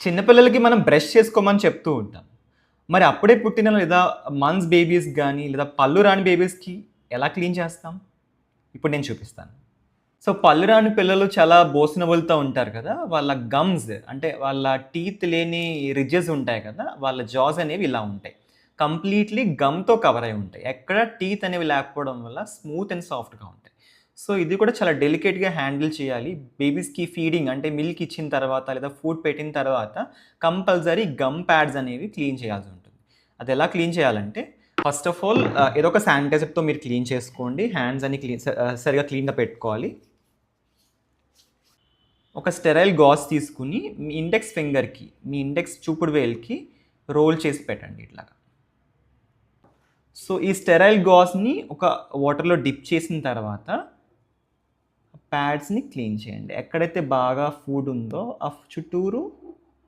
చిన్నపిల్లలకి మనం బ్రష్ చేసుకోమని చెప్తూ ఉంటాం. మరి అప్పుడే పుట్టిన లేదా మంత్స్ బేబీస్ కానీ లేదా పళ్ళు రాని బేబీస్కి ఎలా క్లీన్ చేస్తాం? ఇప్పుడు నేను చూపిస్తాను. సో పళ్ళు రాని పిల్లలు చాలా బోసినబుల్తో ఉంటారు కదా వాళ్ళ గమ్స్ అంటే వాళ్ళ టీత్ లేని రిడ్జెస్ ఉంటాయి కదా వాళ్ళ జాస్ అనేవి ఇలా ఉంటాయి. కంప్లీట్లీ గమ్తో కవర్ అయి ఉంటాయి. ఎక్కడ టీత్ అనేవి లేకపోవడం వల్ల స్మూత్ అండ్ సాఫ్ట్గా ఉంటాయి. సో ఇది కూడా చాలా డెలికేట్గా హ్యాండిల్ చేయాలి. బేబీస్కి ఫీడింగ్ అంటే మిల్క్ ఇచ్చిన తర్వాత లేదా ఫుడ్ పెట్టిన తర్వాత కంపల్సరీ గమ్ ప్యాడ్స్ అనేవి క్లీన్ చేయాల్సి ఉంటుంది. అది ఎలా క్లీన్ చేయాలంటే ఫస్ట్ ఆఫ్ ఆల్ ఏదో ఒక శానిటైజర్తో మీరు క్లీన్ చేసుకోండి. హ్యాండ్స్ అని క్లీన్ సరిగా క్లీన్గా పెట్టుకోవాలి. ఒక స్టెరైల్ గాస్ తీసుకుని మీ ఇండెక్స్ ఫింగర్కి మీ ఇండెక్స్ చూపుడు వేల్కి రోల్ చేసి పెట్టండి ఇట్లాగా. సో ఈ స్టెరైల్ గాస్ని ఒక వాటర్లో డిప్ చేసిన తర్వాత ప్యాడ్స్ని క్లీన్ చేయండి. ఎక్కడైతే బాగా ఫుడ్ ఉందో ఆ చుట్టూరు